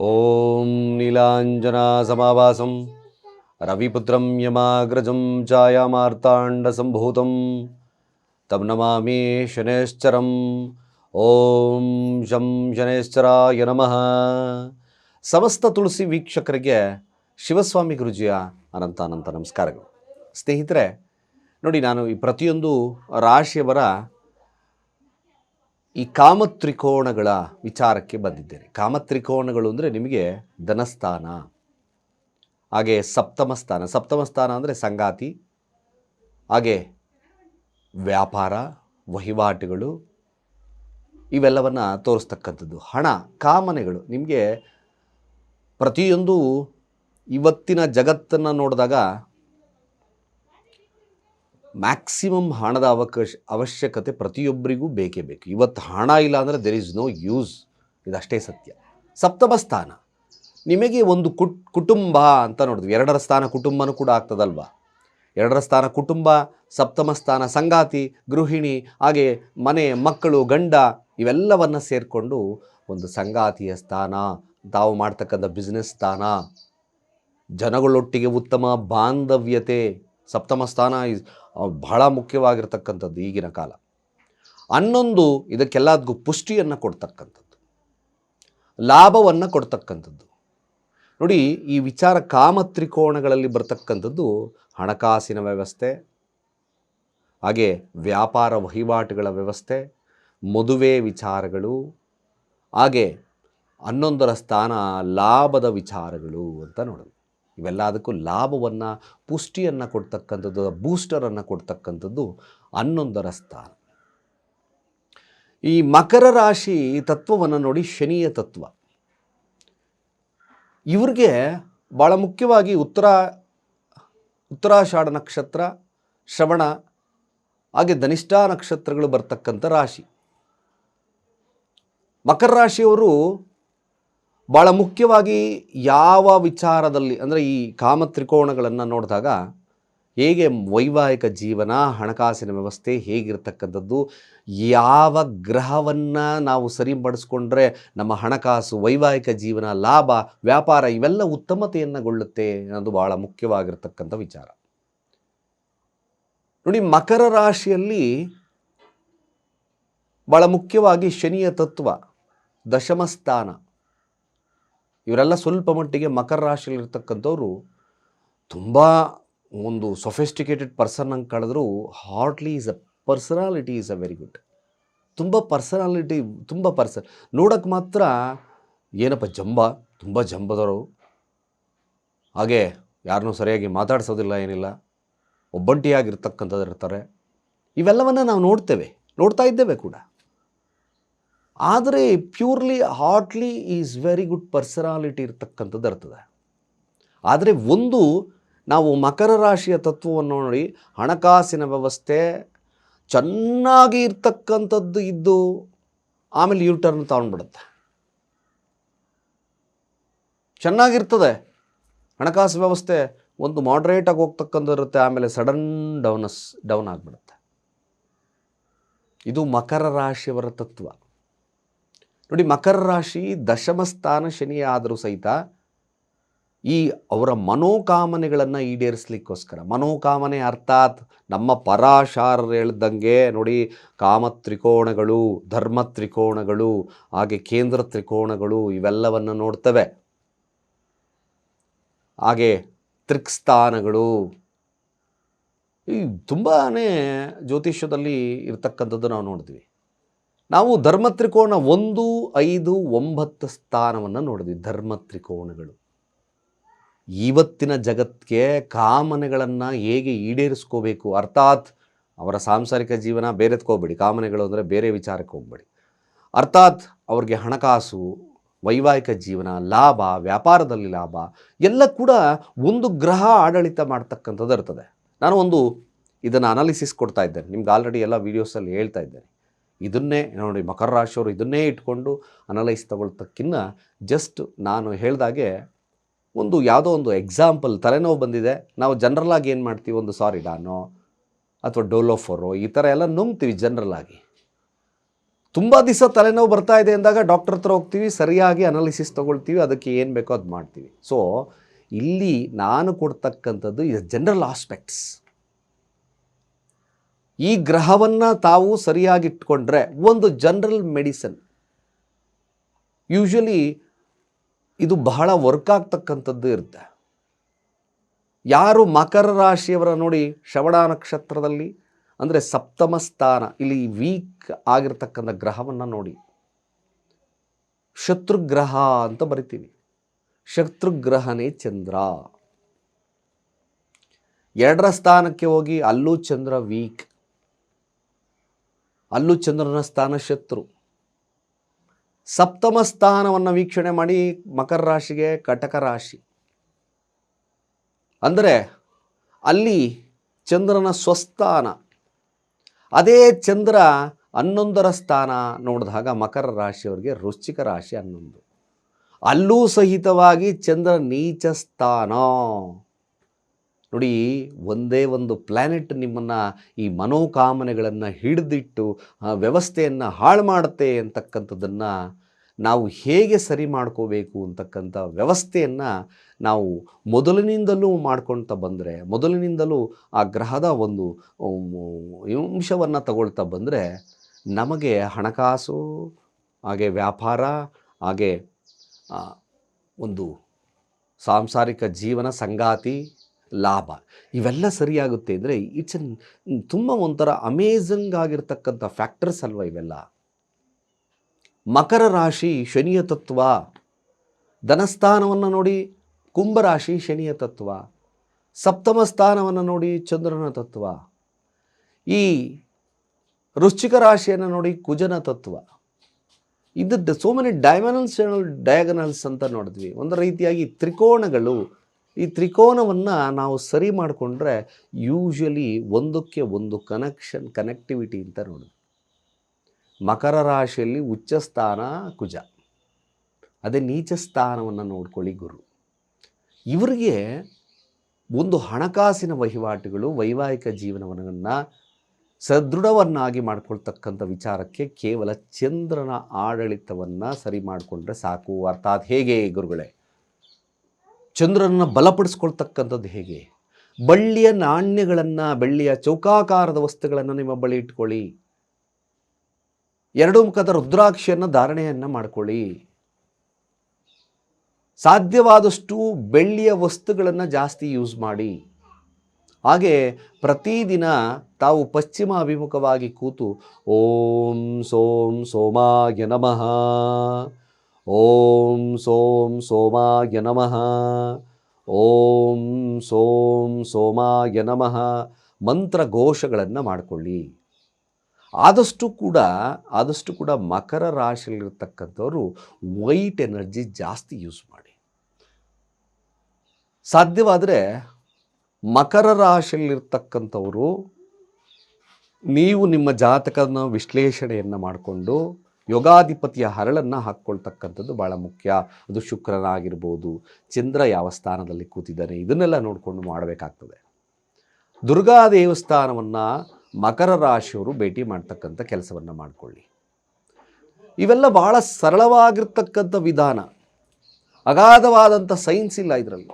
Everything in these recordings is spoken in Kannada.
ॐ नीलाञ्जनासमाभासं रविपुत्रं यमाग्रजं छायामार्ताण्डसम्भूतं तं नमामि शनैश्चरं ಓಂ ಶಂ ಶನೇಶ್ವರಾಯ ನಮಃ ಸಮಸ್ತ ತುಳಸಿ ವೀಕ್ಷಕರಿಗೆ ಶಿವಸ್ವಾಮಿ ಗುರುಜಿಯ ಅನಂತ ಅನಂತ ನಮಸ್ಕಾರಗಳು ಸ್ನೇಹಿತರೆ ನೋಡಿ ನಾನು ಈ ಪ್ರತಿಯೊಂದು ರಾಶಿಯವರ ಈ ಕಾಮತ್ರಿಕೋಣಗಳ ವಿಚಾರಕ್ಕೆ ಬಂದಿದ್ದೇನೆ. ಕಾಮತ್ರಿಕೋಣಗಳು ಅಂದರೆ ನಿಮಗೆ ಧನಸ್ಥಾನ, ಹಾಗೆ ಸಪ್ತಮ ಸ್ಥಾನ. ಸಪ್ತಮ ಸ್ಥಾನ ಅಂದರೆ ಸಂಗಾತಿ, ಹಾಗೆ ವ್ಯಾಪಾರ, ವಹಿವಾಟುಗಳು, ಇವೆಲ್ಲವನ್ನು ತೋರಿಸ್ತಕ್ಕಂಥದ್ದು. ಹಣ, ಕಾಮನೆಗಳು. ನಿಮಗೆ ಪ್ರತಿಯೊಂದು ಇವತ್ತಿನ ಜಗತ್ತನ್ನು ನೋಡಿದಾಗ ಮ್ಯಾಕ್ಸಿಮಮ್ ಹಣದ ಅವಕಾಶ, ಅವಶ್ಯಕತೆ ಪ್ರತಿಯೊಬ್ಬರಿಗೂ ಬೇಕೇ ಬೇಕು. ಇವತ್ತು ಹಣ ಇಲ್ಲ ಅಂದರೆ ದೆರ್ ಈಸ್ ನೋ ಯೂಸ್ ಇದಷ್ಟೇ ಸತ್ಯ. ಸಪ್ತಮ ಸ್ಥಾನ. ನಿಮಗೆ ಒಂದು ಕುಟ್, ಕುಟುಂಬ ಅಂತ ನೋಡಿದ್ವಿ. ಎರಡರ ಸ್ಥಾನ ಕುಟುಂಬನೂ ಕೂಡ ಆಗ್ತದಲ್ವಾ? ಎರಡರ ಸ್ಥಾನ ಕುಟುಂಬ, ಸಪ್ತಮ ಸ್ಥಾನ ಸಂಗಾತಿ, ಗೃಹಿಣಿ, ಹಾಗೆ ಮನೆ, ಮಕ್ಕಳು, ಗಂಡ, ಇವೆಲ್ಲವನ್ನು ಸೇರಿಕೊಂಡು ಒಂದು ಸಂಗಾತಿಯ ಸ್ಥಾನ, ತಾವು ಮಾಡ್ತಕ್ಕಂಥ ಬಿಸ್ನೆಸ್ ಸ್ಥಾನ. ಜನಗಳೊಟ್ಟಿಗೆ ಉತ್ತಮ ಬಾಂಧವ್ಯತೆ. ಸಪ್ತಮ ಸ್ಥಾನ ಬಹಳ ಮುಖ್ಯವಾಗಿರ್ತಕ್ಕಂಥದ್ದು ಈಗಿನ ಕಾಲ. ಹನ್ನೊಂದು ಇದಕ್ಕೆಲ್ಲದಕ್ಕೂ ಪುಷ್ಟಿಯನ್ನು ಕೊಡ್ತಕ್ಕಂಥದ್ದು. ಲಾಭವನ್ನು ಕೊಡ್ತಕ್ಕಂಥದ್ದು. ನೋಡಿ, ಈ ವಿಚಾರ ಕಾಮತ್ರಿಕೋಣಗಳಲ್ಲಿ ಬರ್ತಕ್ಕಂಥದ್ದು ಹಣಕಾಸಿನ ವ್ಯವಸ್ಥೆ, ಹಾಗೆ ವ್ಯಾಪಾರ ವಹಿವಾಟುಗಳ ವ್ಯವಸ್ಥೆ, ಮದುವೆ ವಿಚಾರಗಳು, ಹಾಗೆ ಹನ್ನೊಂದರ ಸ್ಥಾನ ಲಾಭದ ವಿಚಾರಗಳು ಅಂತ ನೋಡೋದು ಇವೆಲ್ಲದಕ್ಕೂ ಲಾಭವನ್ನು, ಪುಷ್ಟಿಯನ್ನು ಕೊಡ್ತಕ್ಕಂಥದ್ದು, ಬೂಸ್ಟರನ್ನು ಕೊಡ್ತಕ್ಕಂಥದ್ದು ಹನ್ನೊಂದರ ಸ್ಥಾನ. ಈ ಮಕರ ರಾಶಿ ತತ್ವವನ್ನು ನೋಡಿ ಶನಿಯ ತತ್ವ. ಇವ್ರಿಗೆ ಭಾಳ ಮುಖ್ಯವಾಗಿ ಉತ್ತರ, ಉತ್ತರಾಷಾಢ ನಕ್ಷತ್ರ, ಶ್ರವಣ, ಹಾಗೆ ಧನಿಷ್ಠ ನಕ್ಷತ್ರಗಳು ಬರ್ತಕ್ಕಂಥ ರಾಶಿ. ಮಕರ ರಾಶಿಯವರು ಭಾಳ ಮುಖ್ಯವಾಗಿ ಯಾವ ವಿಚಾರದಲ್ಲಿ, ಅಂದರೆ ಈ ಕಾಮತ್ರಿಕೋಣಗಳನ್ನು ನೋಡಿದಾಗ ಹೇಗೆ ವೈವಾಹಿಕ ಜೀವನ, ಹಣಕಾಸಿನ ವ್ಯವಸ್ಥೆ ಹೇಗಿರ್ತಕ್ಕಂಥದ್ದು, ಯಾವ ಗ್ರಹವನ್ನು ನಾವು ಸರಿಪಡಿಸ್ಕೊಂಡ್ರೆ ನಮ್ಮ ಹಣಕಾಸು, ವೈವಾಹಿಕ ಜೀವನ, ಲಾಭ, ವ್ಯಾಪಾರ ಇವೆಲ್ಲ ಉತ್ತಮತೆಯನ್ನುಗೊಳ್ಳುತ್ತೆ ಅನ್ನೋದು ಭಾಳ ಮುಖ್ಯವಾಗಿರ್ತಕ್ಕಂಥ ವಿಚಾರ. ನೋಡಿ, ಮಕರ ರಾಶಿಯಲ್ಲಿ ಭಾಳ ಮುಖ್ಯವಾಗಿ ಶನಿಯ ತತ್ವ, ದಶಮ ಸ್ಥಾನ. ಇವರೆಲ್ಲ ಸ್ವಲ್ಪ ಮಟ್ಟಿಗೆ ಮಕರ ರಾಶಿಯಲ್ಲಿರ್ತಕ್ಕಂಥವ್ರು ತುಂಬ ಒಂದು ಸೊಫಿಸ್ಟಿಕೇಟೆಡ್ ಪರ್ಸನ್ ಹಂಗೆ ಕಳೆದ್ರು heartily is a personality is a very good ತುಂಬ ಪರ್ಸನಾಲಿಟಿ ತುಂಬ ಪರ್ಸನ್ ನೋಡೋಕ್ಕೆ ಮಾತ್ರ ಏನಪ್ಪ ಜಂಬ, ತುಂಬ ಜಂಬದವರು. ಹಾಗೆ ಯಾರನ್ನೂ ಸರಿಯಾಗಿ ಮಾತಾಡಿಸೋದಿಲ್ಲ, ಏನಿಲ್ಲ. ಒಬ್ಬಂಟಿಯಾಗಿರ್ತಕ್ಕಂಥದ್ದು ಇರ್ತಾರೆ. ಇವೆಲ್ಲವನ್ನು ನಾವು ನೋಡ್ತೇವೆ, ನೋಡ್ತಾ ಇದ್ದೇವೆ ಕೂಡ. ಆದರೆ purely heartily is very good personality ಇರ್ತಕ್ಕಂಥದ್ದು ಇರ್ತದೆ. ಆದರೆ ಒಂದು ನಾವು ಮಕರ ರಾಶಿಯ ತತ್ವವನ್ನು ನೋಡಿ, ಹಣಕಾಸಿನ ವ್ಯವಸ್ಥೆ ಚೆನ್ನಾಗಿ ಇರ್ತಕ್ಕಂಥದ್ದು ಇದ್ದು ಆಮೇಲೆ ಯೂ ಟರ್ನ್ ತಗೊಂಡ್ಬಿಡುತ್ತೆ. ಚೆನ್ನಾಗಿರ್ತದೆ. ಹಣಕಾಸು ವ್ಯವಸ್ಥೆ ಒಂದು ಮಾಡ್ರೇಟಾಗಿ ಹೋಗ್ತಕ್ಕಂಥ ಇರುತ್ತೆ, ಆಮೇಲೆ ಸಡನ್ ಡೌನಸ್ ಡೌನ್ ಆಗಿಬಿಡುತ್ತೆ. ಇದು ಮಕರ ರಾಶಿಯವರ ತತ್ವ. ನೋಡಿ, ಮಕರ ರಾಶಿ ದಶಮ ಸ್ಥಾನ ಶನಿ ಆದರೂ ಸಹಿತ ಈ ಅವರ ಮನೋಕಾಮನೆಗಳನ್ನು ಈಡೇರಿಸ್ಲಿಕ್ಕೋಸ್ಕರ, ಮನೋಕಾಮನೆ ಅರ್ಥಾತ್ ನಮ್ಮ ಪರಾಶಾರರು ಹೇಳ್ದಂಗೆ ನೋಡಿ, ಕಾಮ ತ್ರಿಕೋಣಗಳು, ಧರ್ಮ ತ್ರಿಕೋಣಗಳು, ಹಾಗೆ ಕೇಂದ್ರ ತ್ರಿಕೋಣಗಳು ಇವೆಲ್ಲವನ್ನು ನೋಡ್ತವೆ. ಹಾಗೆ ತ್ರಿಕ್ಸ್ಥಾನಗಳು, ಈ ತುಂಬಾ ಜ್ಯೋತಿಷ್ಯದಲ್ಲಿ ಇರ್ತಕ್ಕಂಥದ್ದು ನಾವು ನೋಡಿದ್ವಿ. ನಾವು ಧರ್ಮ ತ್ರಿಕೋಣ ಒಂದು, ಐದು, ಒಂಬತ್ತು ಸ್ಥಾನವನ್ನು ನೋಡಿದ್ವಿ. ಧರ್ಮ ತ್ರಿಕೋಣಗಳು ಇವತ್ತಿನ ಜಗತ್ತಿಗೆ ಕಾಮನೆಗಳನ್ನು ಹೇಗೆ ಈಡೇರಿಸ್ಕೋಬೇಕು? ಅರ್ಥಾತ್ ಅವರ ಸಾಂಸಾರಿಕ ಜೀವನ ಬೇರೆತ್ಕೋಬೇಡಿ ಕಾಮನೆಗಳು ಅಂದರೆ ಬೇರೆ ವಿಚಾರಕ್ಕೆ ಹೋಗ್ಬೇಡಿ. ಅರ್ಥಾತ್ ಅವ್ರಿಗೆ ಹಣಕಾಸು, ವೈವಾಹಿಕ ಜೀವನ, ಲಾಭ, ವ್ಯಾಪಾರದಲ್ಲಿ ಲಾಭ, ಎಲ್ಲ ಕೂಡ ಒಂದು ಗ್ರಹ ಆಡಳಿತ ಮಾಡ್ತಕ್ಕಂಥದ್ದು ಇರ್ತದೆ. ನಾನು ಒಂದು ಇದನ್ನು ಅನಾಲಿಸಿಸ್ ಕೊಡ್ತಾ ಇದ್ದೇನೆ. ನಿಮ್ಗೆ ಆಲ್ರೆಡಿ ಎಲ್ಲ ವೀಡಿಯೋಸಲ್ಲಿ ಹೇಳ್ತಾ ಇದ್ದೇನೆ. ಇದನ್ನೇ ನೋಡಿ ಮಕರ ರಾಶಿಯವರು ಇದನ್ನೇ ಇಟ್ಕೊಂಡು ಅನಲೈಸ್ ತಗೊಳ್ತಕ್ಕಿನ್ನ ಜಸ್ಟ್ ನಾನು ಹೇಳ್ದಾಗೆ ಒಂದು ಯಾವುದೋ ಒಂದು ಎಕ್ಸಾಂಪಲ್ ತಲೆನೋವು ಬಂದಿದೆ, ನಾವು ಜನರಲಾಗಿ ಏನು ಮಾಡ್ತೀವಿ? ಒಂದು ಸಾರಿ ಡಾನೋ ಅಥವಾ ಡೋಲೋಫೋರೋ, ಈ ಥರ ಎಲ್ಲ ನುಂಗ್ತೀವಿ ಜನರಲಾಗಿ ತುಂಬ ದಿವಸ ತಲೆನೋವು ಬರ್ತಾ ಇದೆ ಅಂದಾಗ ಡಾಕ್ಟರ್ ಹತ್ರ ಹೋಗ್ತೀವಿ, ಸರಿಯಾಗಿ ಅನಾಲಿಸಿಸ್ ತೊಗೊಳ್ತೀವಿ, ಅದಕ್ಕೆ ಏನು ಬೇಕೋ ಅದು ಮಾಡ್ತೀವಿ. ಸೊ ಇಲ್ಲಿ ನಾನು ಕೊಡ್ತಕ್ಕಂಥದ್ದು ಜನರಲ್ ಆಸ್ಪೆಕ್ಟ್ಸ್ ಈ ಗ್ರಹವನ್ನು ತಾವು ಸರಿಯಾಗಿ ಇಟ್ಕೊಂಡ್ರೆ ಒಂದು ಜನರಲ್ ಮೆಡಿಸನ್ ಯೂಶಲಿ ಇದು ಬಹಳ ವರ್ಕ್ ಆಗ್ತಕ್ಕಂಥದ್ದು ಇರುತ್ತೆ. ಯಾರು ಮಕರ ರಾಶಿಯವರ ನೋಡಿ ಶ್ರವಣ ನಕ್ಷತ್ರದಲ್ಲಿ ಅಂದರೆ ಸಪ್ತಮ ಸ್ಥಾನ, ಇಲ್ಲಿ ವೀಕ್ ಆಗಿರ್ತಕ್ಕಂಥ ಗ್ರಹವನ್ನು ನೋಡಿ. ಶತ್ರುಗ್ರಹ ಅಂತ ಬರಿತೀನಿ. ಶತ್ರುಗ್ರಹನೇ ಚಂದ್ರ. ಎರಡರ ಸ್ಥಾನಕ್ಕೆ ಹೋಗಿ ಅಲ್ಲೂ ಚಂದ್ರ ವೀಕ್ ಅಲ್ಲೂ ಚಂದ್ರನ ಸ್ಥಾನ ಶತ್ರು. ಸಪ್ತಮ ಸ್ಥಾನವನ್ನು ವೀಕ್ಷಣೆ ಮಾಡಿ ಮಕರ ರಾಶಿಗೆ ಕಟಕ ರಾಶಿ. ಅಂದರೆ ಅಲ್ಲಿ ಚಂದ್ರನ ಸ್ವಸ್ಥಾನ. ಅದೇ ಚಂದ್ರ ಹನ್ನೊಂದರ ಸ್ಥಾನ ನೋಡಿದಾಗ ಮಕರ ರಾಶಿಯವರಿಗೆ ರುಚಿಕ ರಾಶಿ ಹನ್ನೊಂದು. ಅಲ್ಲೂ ಸಹಿತವಾಗಿ ಚಂದ್ರ ನೀಚ ಸ್ಥಾನ ನೋಡಿ, ಒಂದೇ ಒಂದು ಪ್ಲ್ಯಾನೆಟ್ ನಿಮ್ಮನ್ನು ಈ ಮನೋಕಾಮನೆಗಳನ್ನು ಹಿಡಿದಿಟ್ಟು ವ್ಯವಸ್ಥೆಯನ್ನು ಹಾಳು ಮಾಡುತ್ತೆ ಅಂತಕ್ಕಂಥದ್ದನ್ನು ನಾವು ಹೇಗೆ ಸರಿ ಮಾಡ್ಕೋಬೇಕು ಅಂತಕ್ಕಂಥ ವ್ಯವಸ್ಥೆಯನ್ನು ನಾವು ಮೊದಲಿನಿಂದಲೂ ಮಾಡ್ಕೊಳ್ತಾ ಬಂದರೆ, ಮೊದಲಿನಿಂದಲೂ ಆ ಗ್ರಹದ ಒಂದು ಅಂಶವನ್ನು ತಗೊಳ್ತಾ ಬಂದರೆ ನಮಗೆ ಹಣಕಾಸು, ಹಾಗೆ ವ್ಯಾಪಾರ, ಹಾಗೆ ಒಂದು ಸಾಂಸಾರಿಕ ಜೀವನ ಸಂಗಾತಿ ಲಾಭ. ಇವೆಲ್ಲ ಸರಿಯಾಗುತ್ತೆ ಅಂದರೆ ಇಟ್ಸ್ ಅನ್ ತುಂಬ ಒಂಥರ ಅಮೇಝಿಂಗ್ ಆಗಿರ್ತಕ್ಕಂಥ ಫ್ಯಾಕ್ಟರ್ಸ್ ಅಲ್ವ ಇವೆಲ್ಲ. ಮಕರ ರಾಶಿ ಶನಿಯ ತತ್ವ. ಧನಸ್ಥಾನವನ್ನು ನೋಡಿ ಕುಂಭರಾಶಿ ಶನಿಯ ತತ್ವ. ಸಪ್ತಮ ಸ್ಥಾನವನ್ನು ನೋಡಿ ಚಂದ್ರನ ತತ್ವ. ಈ ವೃಶ್ಚಿಕ ರಾಶಿಯನ್ನು ನೋಡಿ ಕುಜನ ತತ್ವ. ಇದ್ದದ್ದು ಸೋ ಮೆನಿ ಡೈಮನಲ್ಸ್ ಡಯಾಗನಲ್ಸ್ ಅಂತ ನೋಡಿದ್ವಿ. ಒಂದು ರೀತಿಯಾಗಿ ತ್ರಿಕೋಣಗಳು ಈ ತ್ರಿಕೋನವನ್ನು ನಾವು ಸರಿ ಮಾಡಿಕೊಂಡ್ರೆ ಯೂಶ್ವಲಿ ಒಂದಕ್ಕೆ ಒಂದು ಕನೆಕ್ಷನ್ ಕನೆಕ್ಟಿವಿಟಿ ಅಂತ ನೋಡಿದ್ವಿ ಮಕರ ರಾಶಿಯಲ್ಲಿ ಉಚ್ಚ ಸ್ಥಾನ ಕುಜ. ಅದೇ ನೀಚ ಸ್ಥಾನವನ್ನು ನೋಡ್ಕೊಳ್ಳಿ ಗುರು. ಇವರಿಗೆ ಒಂದು ಹಣಕಾಸಿನ ವಹಿವಾಟುಗಳು, ವೈವಾಹಿಕ ಜೀವನವನ್ನು ಸದೃಢವನ್ನಾಗಿ ಮಾಡ್ಕೊಳ್ತಕ್ಕಂಥ ವಿಚಾರಕ್ಕೆ ಕೇವಲ ಚಂದ್ರನ ಆಡಳಿತವನ್ನು ಸರಿ ಮಾಡಿಕೊಂಡ್ರೆ ಸಾಕು. ಅರ್ಥಾತ್ ಹೇಗೆ ಗುರುಗಳೇ? ಚಂದ್ರನನ್ನು ಬಲಪಡಿಸ್ಕೊಳ್ತಕ್ಕಂಥದ್ದು ಹೇಗೆ? ಬಳ್ಳಿಯ ನಾಣ್ಯಗಳನ್ನು, ಬೆಳ್ಳಿಯ ಚೌಕಾಕಾರದ ವಸ್ತುಗಳನ್ನು ನಿಮ್ಮ ಬಳಿ ಇಟ್ಕೊಳ್ಳಿ. ಎರಡು ಮುಖದ ರುದ್ರಾಕ್ಷಿಯನ್ನು ಧಾರಣೆಯನ್ನು ಮಾಡ್ಕೊಳ್ಳಿ. ಸಾಧ್ಯವಾದಷ್ಟು ಬೆಳ್ಳಿಯ ವಸ್ತುಗಳನ್ನು ಜಾಸ್ತಿ ಯೂಸ್ ಮಾಡಿ. ಹಾಗೆ ಪ್ರತಿದಿನ ತಾವು ಪಶ್ಚಿಮ ಅಭಿಮುಖವಾಗಿ ಕೂತು ಓಂ ಸೋಂ ಸೋಮಾಯ ನಮಃ ಓಂ ಸೋಂ ಸೋಮಾಯ ನಮಃ. ಓಂ ಸೋಂ ಸೋಮಾಯ ನಮಃ. ಮಂತ್ರ ಘೋಷಗಳನ್ನು ಮಾಡಿಕೊಳ್ಳಿ. ಆದಷ್ಟು ಕೂಡ ಆದಷ್ಟು ಕೂಡ ಮಕರ ರಾಶಿಯಲ್ಲಿರ್ತಕ್ಕಂಥವರು ವೈಟ್ ಎನರ್ಜಿ ಜಾಸ್ತಿ ಯೂಸ್ ಮಾಡಿ. ಸಾಧ್ಯವಾದರೆ ಮಕರ ರಾಶಿಯಲ್ಲಿರ್ತಕ್ಕಂಥವರು ನೀವು ನಿಮ್ಮ ಜಾತಕನ ವಿಶ್ಲೇಷಣೆಯನ್ನು ಮಾಡಿಕೊಂಡು ಯೋಗಾಧಿಪತಿಯ ಹರಳನ್ನು ಹಾಕ್ಕೊಳ್ತಕ್ಕಂಥದ್ದು ಭಾಳ ಮುಖ್ಯ. ಅದು ಶುಕ್ರನಾಗಿರ್ಬೋದು, ಚಂದ್ರ ಯಾವ ಸ್ಥಾನದಲ್ಲಿ ಕೂತಿದ್ದಾನೆ, ಇದನ್ನೆಲ್ಲ ನೋಡಿಕೊಂಡು ಮಾಡಬೇಕಾಗ್ತದೆ. ದುರ್ಗಾ ದೇವಸ್ಥಾನವನ್ನು ಮಕರ ರಾಶಿಯವರು ಭೇಟಿ ಮಾಡ್ತಕ್ಕಂಥ ಕೆಲಸವನ್ನು ಮಾಡಿಕೊಳ್ಳಿ. ಇವೆಲ್ಲ ಭಾಳ ಸರಳವಾಗಿರ್ತಕ್ಕಂಥ ವಿಧಾನ. ಅಗಾಧವಾದಂಥ ಸೈನ್ಸ್ ಇಲ್ಲ ಇದರಲ್ಲಿ.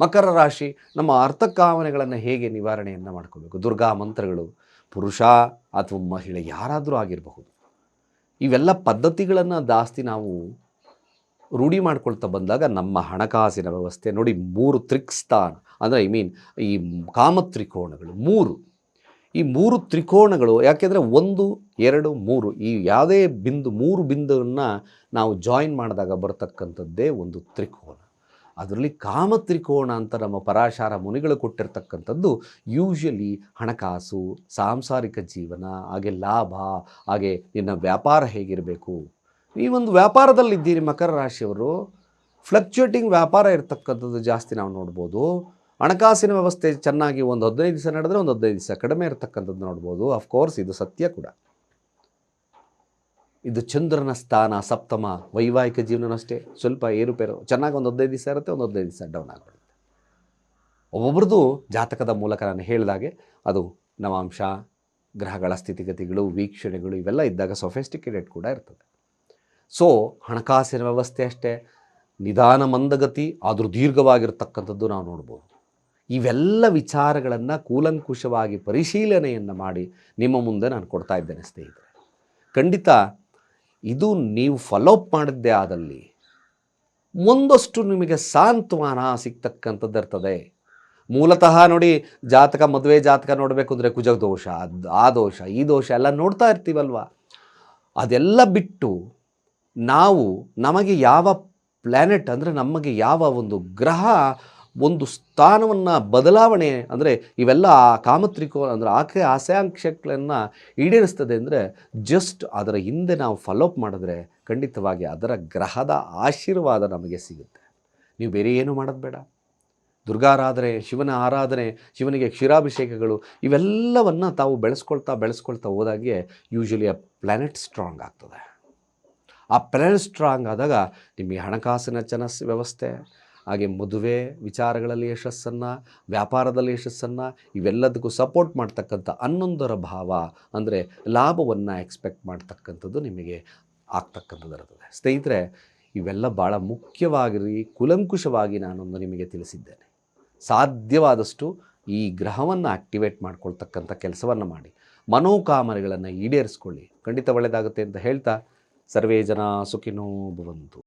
ಮಕರ ರಾಶಿ ನಮ್ಮ ಅರ್ಥಕಾಮನೆಗಳನ್ನು ಹೇಗೆ ನಿವಾರಣೆಯನ್ನು ಮಾಡ್ಕೋಬೇಕು ದುರ್ಗಾ ಮಂತ್ರಗಳು, ಪುರುಷ ಅಥವಾ ಮಹಿಳೆ ಯಾರಾದರೂ ಆಗಿರಬಹುದು. ಇವೆಲ್ಲ ಪದ್ಧತಿಗಳನ್ನು ಜಾಸ್ತಿ ನಾವು ರೂಢಿ ಮಾಡ್ಕೊಳ್ತಾ ಬಂದಾಗ ನಮ್ಮ ಹಣಕಾಸಿನ ವ್ಯವಸ್ಥೆ ನೋಡಿ ಮೂರು ತ್ರಿಕ್ಸ್ಥಾನ ಅಂದರೆ ಐ ಮೀನ್ ಈ ಕಾಮತ್ರಿಕೋಣಗಳು ಮೂರು. ಈ ಮೂರು ತ್ರಿಕೋಣಗಳು ಯಾಕೆಂದರೆ ಒಂದು, ಎರಡು, ಮೂರು ಈ ಯಾವುದೇ ಬಿಂದು ಮೂರು ಬಿಂದುವನ್ನು ನಾವು ಜಾಯಿನ್ ಮಾಡಿದಾಗ ಬರತಕ್ಕಂಥದ್ದೇ ಒಂದು ತ್ರಿಕೋನ. ಅದರಲ್ಲಿ ಕಾಮತ್ರಿಕೋಣ ಅಂತ ನಮ್ಮ ಪರಾಶಾರ ಮುನಿಗಳು ಕೊಟ್ಟಿರ್ತಕ್ಕಂಥದ್ದು ಯೂಶಲಿ ಹಣಕಾಸು, ಸಾಂಸಾರಿಕ ಜೀವನ, ಹಾಗೆ ಲಾಭ, ಹಾಗೆ ನಿನ್ನ ವ್ಯಾಪಾರ ಹೇಗಿರಬೇಕು. ಈ ಒಂದು ವ್ಯಾಪಾರದಲ್ಲಿದ್ದೀರಿ ಮಕರ ರಾಶಿಯವರು. ಫ್ಲಕ್ಚುಯೇಟಿಂಗ್ ವ್ಯಾಪಾರ ಇರತಕ್ಕಂಥದ್ದು ಜಾಸ್ತಿ ನಾವು ನೋಡ್ಬೋದು. ಹಣಕಾಸಿನ ವ್ಯವಸ್ಥೆ ಚೆನ್ನಾಗಿ ಒಂದು ಹದಿನೈದು ದಿವಸ ನಡೆದರೆ ಒಂದು ಹದಿನೈದು ದಿವಸ ಕಡಿಮೆ ಇರತಕ್ಕಂಥದ್ದು ನೋಡ್ಬೋದು. ಅಫ್ಕೋರ್ಸ್ ಇದು ಸತ್ಯ ಕೂಡ. ಇದು ಚಂದ್ರನ ಸ್ಥಾನ, ಸಪ್ತಮ, ವೈವಾಹಿಕ ಜೀವನನಷ್ಟೇ ಸ್ವಲ್ಪ ಏರುಪೇರು. ಚೆನ್ನಾಗಿ ಒಂದು ಹದಿನೈದು ದಿವಸ ಇರುತ್ತೆ, ಒಂದು ಹದಿನೈದು ದಿವಸ ಡೌನ್ ಆಗಿಬಿಡುತ್ತೆ ಒಬ್ಬೊಬ್ರದ್ದು ಜಾತಕದ ಮೂಲಕ ನಾನು ಹೇಳಿದಾಗೆ ಅದು ನವಾಂಶ, ಗ್ರಹಗಳ ಸ್ಥಿತಿಗತಿಗಳು, ವೀಕ್ಷಣೆಗಳು ಇವೆಲ್ಲ ಇದ್ದಾಗ ಸೊಫೆಸ್ಟಿಕೇಟೆಡ್ ಕೂಡ ಇರ್ತದೆ. ಸೊ ಹಣಕಾಸಿನ ವ್ಯವಸ್ಥೆ ಅಷ್ಟೇ. ನಿಧಾನ ಮಂದಗತಿ, ಆದರೂ ದೀರ್ಘವಾಗಿರ್ತಕ್ಕಂಥದ್ದು ನಾವು ನೋಡ್ಬೋದು. ಇವೆಲ್ಲ ವಿಚಾರಗಳನ್ನು ಕೂಲಂಕುಷವಾಗಿ ಪರಿಶೀಲನೆಯನ್ನು ಮಾಡಿ ನಿಮ್ಮ ಮುಂದೆ ನಾನು ಕೊಡ್ತಾ ಇದ್ದೇನೆ ಸ್ನೇಹಿತರೆ. ಖಂಡಿತ ಇದು ನೀವು ಫಾಲೋಅಪ್ ಮಾಡಿದ್ದೇ ಆದಲ್ಲಿ ಒಂದಷ್ಟು ನಿಮಗೆ ಸಾಂತ್ವನ ಸಿಗ್ತಕ್ಕಂಥದ್ದು ಇರ್ತದೆ. ಮೂಲತಃ ನೋಡಿ ಜಾತಕ, ಮದುವೆ ಜಾತಕ ನೋಡಬೇಕು ಅಂದರೆ ಕುಜ ದೋಷ, ಅದ್- ಆ ದೋಷ, ಈ ದೋಷ ಎಲ್ಲ ನೋಡ್ತಾ ಇರ್ತೀವಲ್ವ? ಅದೆಲ್ಲ ಬಿಟ್ಟು ನಾವು ನಮಗೆ ಯಾವ ಪ್ಲ್ಯಾನೆಟ್ ಅಂದರೆ ನಮಗೆ ಯಾವ ಒಂದು ಗ್ರಹ ಒಂದು ಸ್ಥಾನವನ್ನು ಬದಲಾವಣೆ ಅಂದರೆ ಇವೆಲ್ಲ ಆ ಕಾಮತ್ರಿಕೋ ಅಂದರೆ ಆಕೆ ಆಸೆಯಾಂಕ್ಷಗಳನ್ನು ಈಡೇರಿಸ್ತದೆ ಅಂದರೆ ಜಸ್ಟ್ ಅದರ ಹಿಂದೆ ನಾವು ಫಾಲೋಅಪ್ ಮಾಡಿದ್ರೆ ಖಂಡಿತವಾಗಿ ಅದರ ಗ್ರಹದ ಆಶೀರ್ವಾದ ನಮಗೆ ಸಿಗುತ್ತೆ. ನೀವು ಬೇರೆ ಏನು ಮಾಡೋದು ಬೇಡ. ದುರ್ಗಾರಾಧನೆ, ಶಿವನ ಆರಾಧನೆ, ಶಿವನಿಗೆ ಕ್ಷೀರಾಭಿಷೇಕಗಳು, ಇವೆಲ್ಲವನ್ನು ತಾವು ಬೆಳೆಸ್ಕೊಳ್ತಾ ಬೆಳೆಸ್ಕೊಳ್ತಾ ಹೋದಾಗೆ ಯೂಶ್ವಲಿ ಆ ಪ್ಲ್ಯಾನೆಟ್ ಸ್ಟ್ರಾಂಗ್ ಆಗ್ತದೆ. ಆ ಪ್ಲ್ಯಾನೆಟ್ ಸ್ಟ್ರಾಂಗ್ ಆದಾಗ ನಿಮಗೆ ಹಣಕಾಸಿನ ಚನಸ್ ವ್ಯವಸ್ಥೆ ಹಾಗೆ ಮದುವೆ ವಿಚಾರಗಳಲ್ಲಿ ಯಶಸ್ಸನ್ನು, ವ್ಯಾಪಾರದಲ್ಲಿ ಯಶಸ್ಸನ್ನು ಇವೆಲ್ಲದಕ್ಕೂ ಸಪೋರ್ಟ್ ಮಾಡ್ತಕ್ಕಂಥ ಹನ್ನೊಂದರ ಭಾವ ಅಂದರೆ ಲಾಭವನ್ನು ಎಕ್ಸ್ಪೆಕ್ಟ್ ಮಾಡ್ತಕ್ಕಂಥದ್ದು ನಿಮಗೆ ಆಗ್ತಕ್ಕಂಥದ್ದು ಇರ್ತದೆ ಸ್ನೇಹಿತರೆ, ಇವೆಲ್ಲ ಭಾಳ ಮುಖ್ಯವಾಗಿ, ಕುಲಂಕುಷವಾಗಿ ನಾನೊಂದು ನಿಮಗೆ ತಿಳಿಸಿದ್ದೇನೆ. ಸಾಧ್ಯವಾದಷ್ಟು ಈ ಗ್ರಹವನ್ನು ಆಕ್ಟಿವೇಟ್ ಮಾಡ್ಕೊಳ್ತಕ್ಕಂಥ ಕೆಲಸವನ್ನು ಮಾಡಿ. ಮನೋಕಾಮನೆಗಳನ್ನು ಈಡೇರಿಸ್ಕೊಳ್ಳಿ. ಖಂಡಿತ ಒಳ್ಳೆಯದಾಗುತ್ತೆ ಅಂತ ಹೇಳ್ತಾ, ಸರ್ವೇ ಜನ ಸುಖಿನೋ ಭವಂತು.